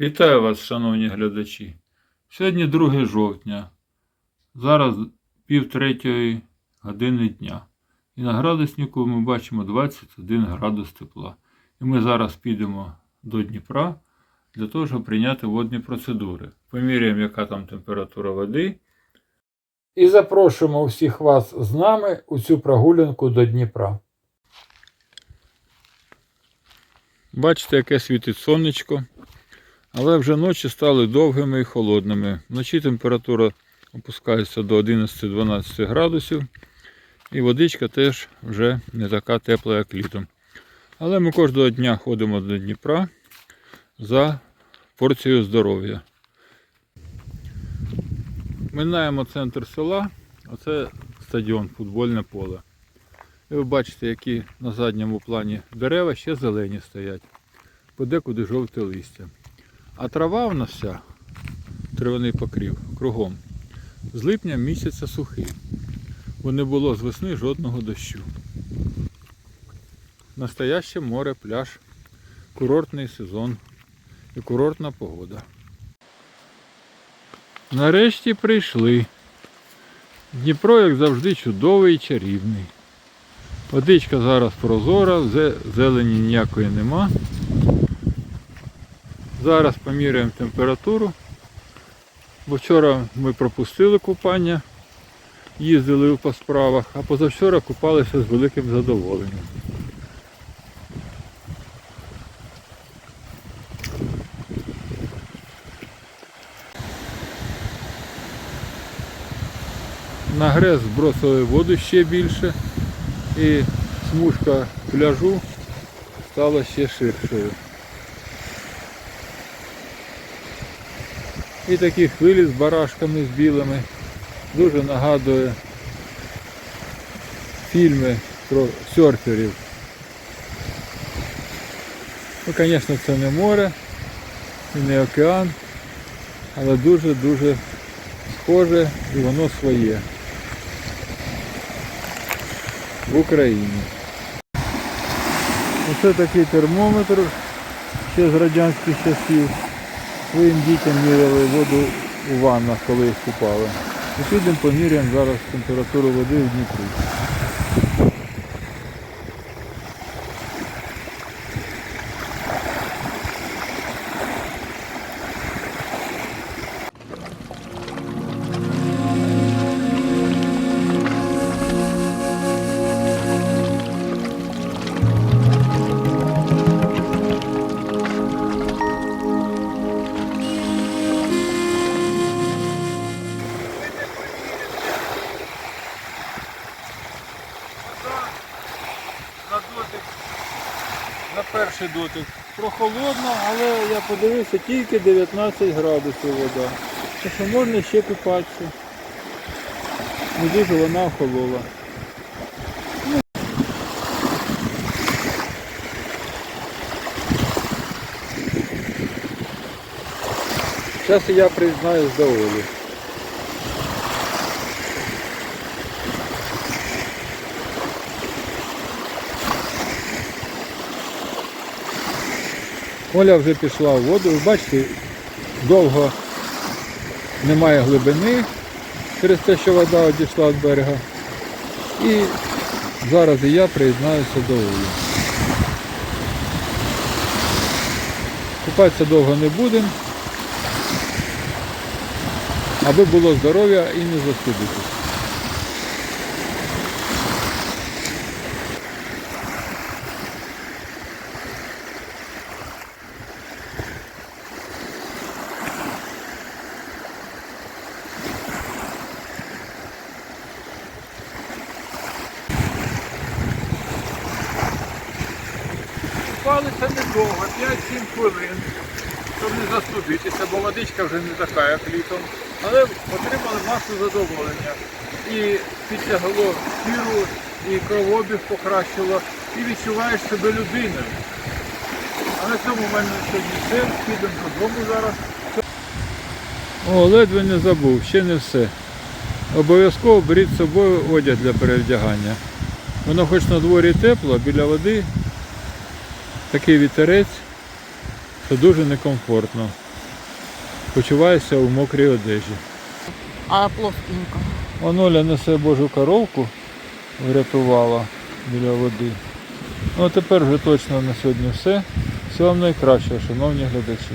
Вітаю вас, шановні глядачі. Сьогодні 2 жовтня. Зараз пів третьої години дня. І на градуснику ми бачимо 21 градус тепла. І ми зараз підемо до Дніпра для того, щоб прийняти водні процедури. Поміряємо, яка там температура води. І запрошуємо всіх вас з нами у цю прогулянку до Дніпра. Бачите, яке світить сонечко. Але вже ночі стали довгими і холодними. Вночі температура опускається до 11-12 градусів. І водичка теж вже не така тепла, як літом. Але ми кожного дня ходимо до Дніпра за порцією здоров'я. Минаємо центр села, оце стадіон, футбольне поле. І ви бачите, які на задньому плані дерева ще зелені стоять, подекуди жовте листя. А трава в нас вся, травяний покрів, кругом, з липня місяця сухий, бо не було з весни жодного дощу. Настояще море, пляж, курортний сезон і курортна погода. Нарешті прийшли. Дніпро, як завжди, чудовий і чарівний. Водичка зараз прозора, зелені ніякої нема. Зараз поміряємо температуру. Бо вчора ми пропустили купання, їздили по справах, а позавчора купалися з великим задоволенням. На грес збросили воду ще більше і смужка пляжу стала ще ширшою. І такі хвилі з барашками з білими. Дуже нагадує фільми про серферів. Ну, звісно, це не море і не океан, але дуже-дуже схоже і воно своє в Україні. Оце такий термометр ще з радянських часів. Своїм дітям міряли воду у ваннах, коли їх купали. І підемо поміряємо зараз температуру води в Дніпрі. Перший дотик прохолодно, але я подивився тільки 19 градусів вода. Так що можна ще купатися. Не дуже вона охолола. Зараз я признаюсь доволі. Оля вже пішла в воду. Ви бачите, довго немає глибини через те, що вода одійшла від берега. І зараз і я приєднаюся до Олі. Купатися довго не будемо, аби було здоров'я і не застудитися. Купалися недовго, 5-7 хвилин, щоб не застудитися, бо водичка вже не така, як літом. Але отримали масу задоволення. І підтягло шкіру, і кровообіг покращило, і відчуваєш себе людиною. А на цьому в мене сьогодні все. Підемо додому зараз. О, ледве не забув, ще не все. Обов'язково беріть з собою одяг для перевдягання. Воно хоч на дворі тепло, біля води такий вітерець, що дуже некомфортно. почуваєшся у мокрій одежі. А плоскенько. Оноля несе Божу коровку, врятувала біля води. Ну а тепер вже точно на сьогодні все. Всього вам найкращого, шановні глядачі.